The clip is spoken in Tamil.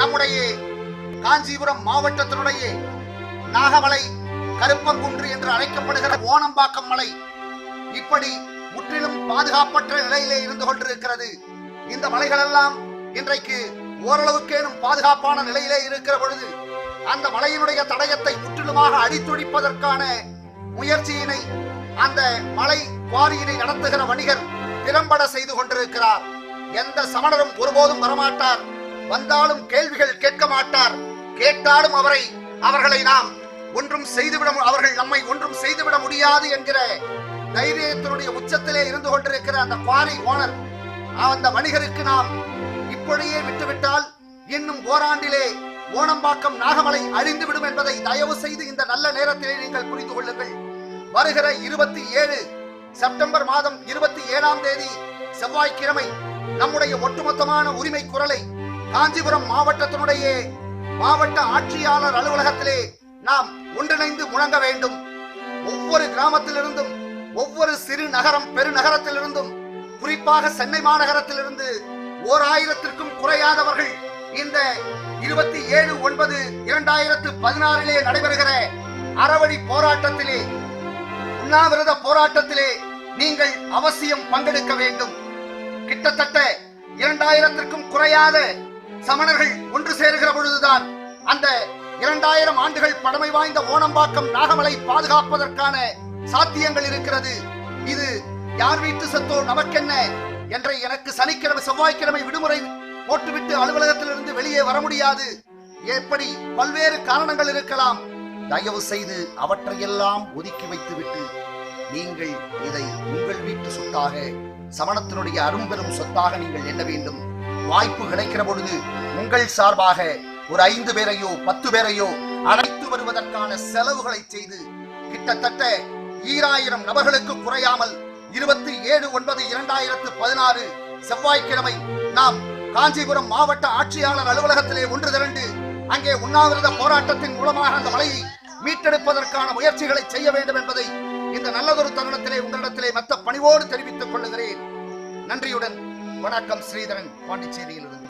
நம்முடைய காஞ்சிபுரம் மாவட்டத்தினுடைய நாகமலை கருப்பங்குன்று என்று அழைக்கப்படுகிற ஓணம்பாக்கம் மலை இப்படி முற்றிலும் பாதுகாப்பற்ற நிலையிலே இருந்து கொண்டிருக்கிறது. இந்த மலைகளெல்லாம் இன்றைக்கு ஓரளவுக்கேனும் பாதுகாப்பான நிலையிலே இருக்கிற பொழுது அந்த மலையினுடைய தடயத்தை முற்றிலுமாக அடித்துடிப்பதற்கான முயற்சியினை அந்த மலை குவாரியினை நடத்துகிற வணிகர் திறம்பட செய்து கொண்டிருக்கிறார். எந்த சமணரும் ஒருபோதும் வரமாட்டார். வந்தாலும் கேள்விகள் கேட்க மாட்டார். கேட்டாலும் அவரை அவர்களை நாம் ஒன்றும் செய்துவிட அவர்கள் நம்மை ஒன்றும் செய்துவிட முடியாது என்கிற தைரியத்தினுடைய உச்சத்திலே இருந்து கொண்டிருக்கிற அந்த குவாரி ஓனர் அந்த வணிகருக்கு நாம் இப்படியே விட்டுவிட்டால் இன்னும் ஓராண்டிலே ஓணம்பாக்கம் நாகமலை அழிந்துவிடும் என்பதை தயவு செய்து இந்த நல்ல நேரத்திலே நீங்கள் புரிந்து கொள்ளுங்கள். வருகிற இருபத்தி ஏழு செப்டம்பர் மாதம் இருபத்தி ஏழாம் தேதி செவ்வாய்க்கிழமை நம்முடைய ஒட்டுமொத்தமான உரிமை குரலை காஞ்சிபுரம் மாவட்டத்தினுடைய மாவட்ட ஆட்சியாளர் அலுவலகத்திலே நாம் ஒன்றிணைந்து முழங்க வேண்டும். ஒவ்வொரு கிராமத்திலிருந்தும் ஒவ்வொரு சிறு நகரம் பெருநகரத்திலிருந்தும் குறிப்பாக சென்னை மாநகரத்திலிருந்து ஓர் ஆயிரத்திற்கும் குறையாதவர்கள் இந்த இருபத்தி ஏழு ஒன்பது இரண்டாயிரத்து பதினாறிலே நடைபெறுகிற அறவழி போராட்டத்திலே உண்ணாவிரத போராட்டத்திலே நீங்கள் அவசியம் பங்கெடுக்க வேண்டும். கிட்டத்தட்ட இரண்டாயிரத்திற்கும் குறையாத சமணர்கள் ஒன்று சேருகிற பொழுதுதான் அந்த இரண்டாயிரம் ஆண்டுகள் பழமை வாய்ந்த ஓணம்பாக்கம் நாகமலை பாதுகாப்பதற்கான சாத்தியங்கள் இருக்கிறது. இது யார் வீட்டு சத்தோ நமக்கென்ன? என்ற எனக்கு சனிக்கிழமை செவ்வாய்க்கிழமை விடுமுறை போட்டுவிட்டு அலுவலகத்திலிருந்து வெளியே வர முடியாது. எப்படி? பல்வேறு காரணங்கள் இருக்கலாம். தயவு செய்து அவற்றையெல்லாம் ஒதுக்கி வைத்துவிட்டு நீங்கள் இதை உங்கள் வீட்டு சொத்தாக சமணத்தினுடைய அரும்பெரும் சொத்தாக நீங்கள் எண்ண வேண்டும். வாய்ப்பு கிடைக்கிற பொழுது உங்கள் சார்பாக ஒரு ஐந்து பேரையோ பத்து பேரையோ அழைத்து வருவதற்கான செலவுகளை செய்து கிட்டத்தட்ட ஈராயிரம் நபர்களுக்கு குறையாமல் இருபத்தி ஏழு ஒன்பது இரண்டாயிரத்து பதினாறு செவ்வாய்க்கிழமை நாம் காஞ்சிபுரம் மாவட்ட ஆட்சியாளர் அலுவலகத்திலே ஒன்று திரண்டு அங்கே உண்ணாவிரத போராட்டத்தின் மூலமாக அந்த மலையை மீட்டெடுப்பதற்கான முயற்சிகளை செய்ய வேண்டும் என்பதை இந்த நல்லதொரு தருணத்திலே உங்களிடத்திலே மத்த பணிவோடு தெரிவித்துக் கொள்ளுகிறேன். நன்றியுடன் വണക്കം ശ്രീധരൻ പാണ്ടിച്ചേരിയിലിരുന്നു